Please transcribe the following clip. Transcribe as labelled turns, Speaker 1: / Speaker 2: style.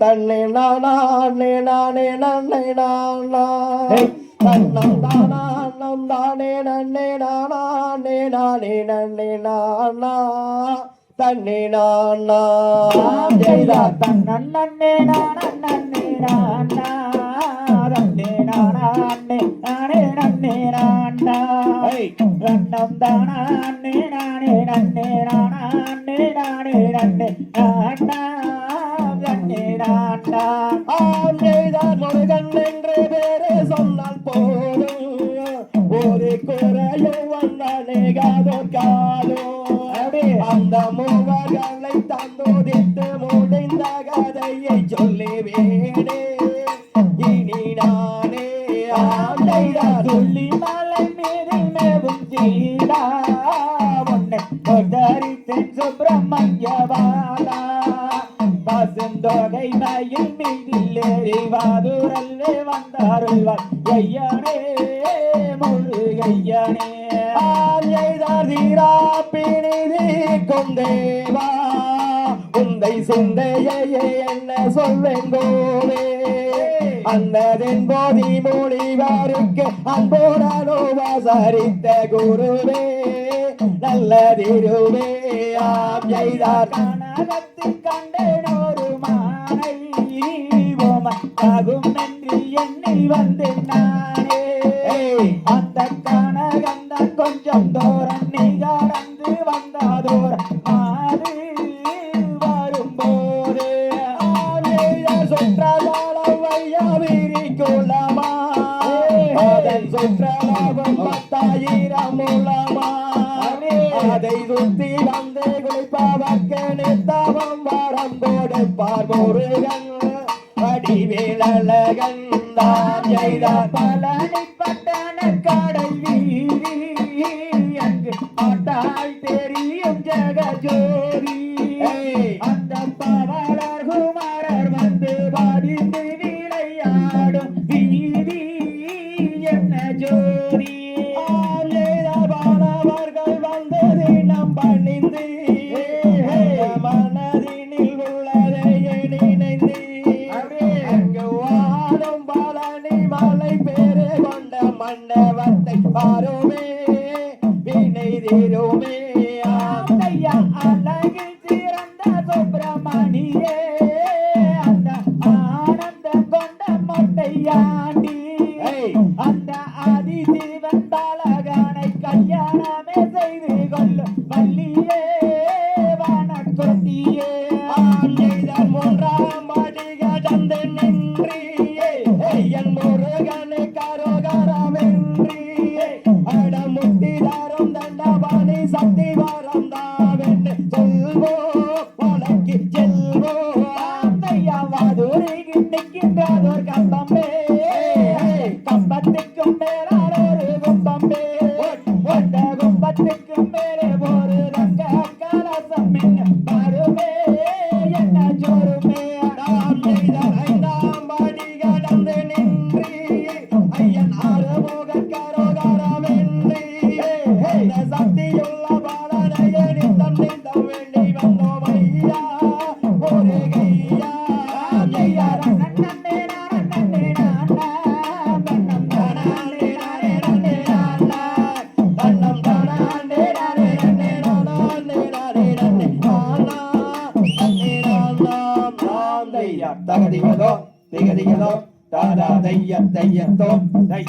Speaker 1: தன்னை நானே நானே நன்னை நானா தன்னம் தானம் தானே நன்னே நானே நானே நன்னே நானா தன்னை நானா
Speaker 2: ஜெய்தா தன்னே நானே நானா ரன்னே நானே நானே நன்னே நானா ரன்னம் தானே நானே நன்னே நானே நானே நன்னே நானா ரன்னே நானா
Speaker 1: ஆம் செய்தார் முருகன் என்று பேரே சொன்னால் போதும். ஒரு குறையும் வந்தனேகாதோ காதோ. அந்த மூவர்களை தந்தோதித்து முடிந்த கதையை சொல்லி
Speaker 2: மேவும் உன்னை உதறித்தேன் சுப்பிரமணிய பாலா பசுந்தொகை மயில் மீதில் எறிவாதுரல்லே வந்தாருள்வார். ஐயனே முருகையனே.
Speaker 1: ஆம் தீரா பிணிதி கொண்டேவா உந்தை சிந்தையே என்ன சொல்வேன் கோவே. அன்னதின் போதி மொழிவாருக்கு அன்போடனோ வாசரித்த குருவே நல்ல திருவே ஆம் செய்தார்
Speaker 2: கனகத்தில் கண்டேன் ஒரு மானை ஓமக்காகும் நன்றி எண்ணி வந்தேன் நானே அந்த கனகந்த கொஞ்சம் தூரம் நீ
Speaker 1: குலமா அதன் சுற்றலாபம் பத்தாயிரம் மூலமா அதை சுத்தி வந்து குளிப்பவர்க்கு நித்தவம் வரம் கொடுப்பார் முருகன் வடிவேலழகன் தான் செய்தார்
Speaker 2: பழனி பட்டண கடை வீதி. அங்கு ஆட்டாள் தெரியும் ஜெகஜோதி. அந்த பவளர் குமாரர் வந்து பாடிந்து விளையாடும்
Speaker 1: பணிந்து மனதினில் உள்ளதை நினைந்து அங்கு வாழும் பழனி மலை பேரு கொண்ட மண்டபத்தை பாருமே வினை தீருமே
Speaker 2: ஐயா அழகில் சிறந்த சுப்பிரமணியே அந்த ஆனந்தம் கொண்ட மொட்டையாண்டி அந்த பாலகானை கல்யாணமே செய்து கும்பத்துக்கும் மேலே ஒரு ரங்க கலசம் என்ன
Speaker 1: ஐயன் ஆறுமுக கரோகரமென்றியே இந்த சக்தியுள்ள தாதா தைய தையத்தோம் தை